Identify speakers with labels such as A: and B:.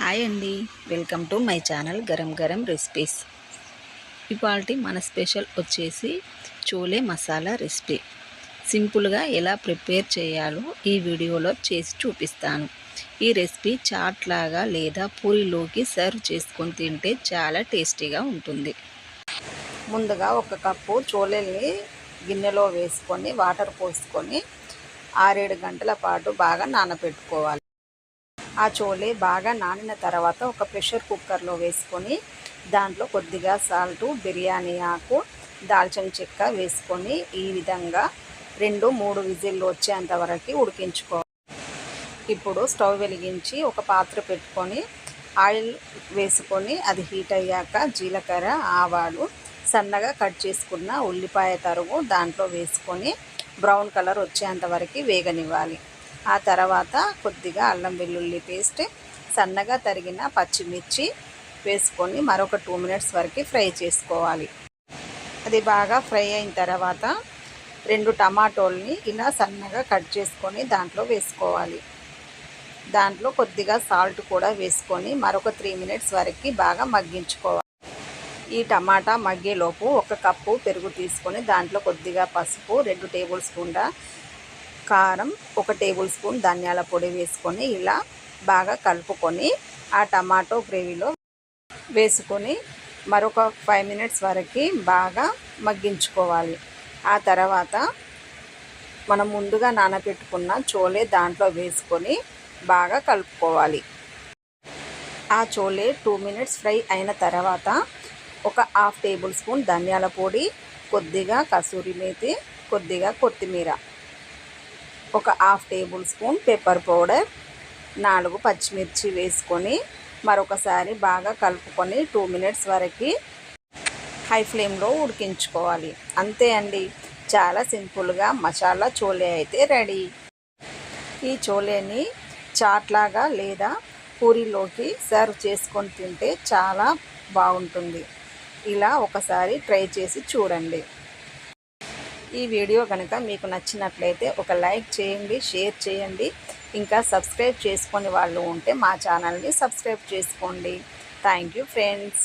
A: Hi అండి. Welcome to my channel Garam Garam recipes. ఇవాళ మన స్పెషల్ వచ్చేసి చోలే మసాలా రెసిపీ. సింపుల్గా ఎలా ప్రిపేర్ చేయాలో ఈ వీడియోలో చేసి చూపిస్తాను. ఈ రెసిపీ చాట్ లాగా లేదా పూరిలోకి సర్వ్ చేసుకొని తింటే చాలా టేస్టీగా ఉంటుంది. ముందుగా ఒక కప్పు చోలేల్ని గిన్నెలో వేసుకొని వాటర్ పోసుకొని ఆరేడు గంటల పాటు బాగా నానబెట్టుకోవాలి. ఆ చోలే బాగా నానిన తర్వాత ఒక ప్రెషర్ కుక్కర్లో వేసుకొని దాంట్లో కొద్దిగా సాల్టు బిర్యానీ ఆకు దాల్చిన చెక్క వేసుకొని ఈ విధంగా రెండు మూడు విజిల్లు వచ్చేంత వరకు ఉడికించుకోవాలి ఇప్పుడు స్టవ్ వెలిగించి ఒక పాత్ర పెట్టుకొని ఆయిల్ వేసుకొని అది హీట్ అయ్యాక జీలకర్ర ఆవాలు సన్నగా కట్ చేసుకున్న ఉల్లిపాయ తరుగు దాంట్లో వేసుకొని బ్రౌన్ కలర్ వచ్చేంత వరకు వేగనివ్వాలి. ఆ తర్వాత కొద్దిగా అల్లం వెల్లుల్లి పేస్ట్ సన్నగా తరిగిన పచ్చిమిర్చి వేసుకొని మరొక టూ మినిట్స్ వరకు ఫ్రై చేసుకోవాలి. అది బాగా ఫ్రై అయిన తర్వాత రెండు టమాటోల్ని ఇలా సన్నగా కట్ చేసుకొని దాంట్లో వేసుకోవాలి. దాంట్లో కొద్దిగా సాల్ట్ కూడా వేసుకొని మరొక త్రీ మినిట్స్ వరకు బాగా మగ్గించుకోవాలి. ఈ టమాటా మగ్గేలోపు ఒక కప్పు పెరుగు తీసుకొని దాంట్లో కొద్దిగా పసుపు రెండు టేబుల్ స్పూన్ల కారం ఒక టేబుల్ స్పూన్ ధనియాల పొడి వేసుకొని ఇలా బాగా కలుపుకొని ఆ టమాటో గ్రేవీలో వేసుకొని మరొక ఫైవ్ మినిట్స్ వరకు బాగా మగ్గించుకోవాలి. ఆ తర్వాత మనం ముందుగా నానబెట్టుకున్న చోలే దాంట్లో వేసుకొని బాగా కలుపుకోవాలి. ఆ చోలే టూ మినిట్స్ ఫ్రై అయిన తర్వాత ఒక హాఫ్ టేబుల్ స్పూన్ ధనియాల పొడి కొద్దిగా కసూరి మేతి కొద్దిగా కొత్తిమీర. ఒక half tablespoon pepper powder నాలుగు పచ్చిమిర్చి వేసుకొని మరొకసారి బాగా కలుపుకొని టూ మినిట్స్ వరకు హై ఫ్లేమ్లో ఉడికించుకోవాలి. అంతే అండి. చాలా సింపుల్గా మసాలా చోలే అయితే రెడీ. ఈ చోలేని చాట్లాగా లేదా పూరిలోకి సర్వ్ చేసుకొని తింటే చాలా బాగుంటుంది. ఇలా ఒకసారి ట్రై చేసి చూడండి. ఈ వీడియో కనుక మీకు నచ్చినట్లయితే ఒక లైక్ చేయండి షేర్ చేయండి. ఇంకా సబ్స్క్రైబ్ చేసుకునే వాళ్ళు ఉంటే మా ఛానల్ని సబ్స్క్రైబ్ చేసుకోండి. Thank you friends.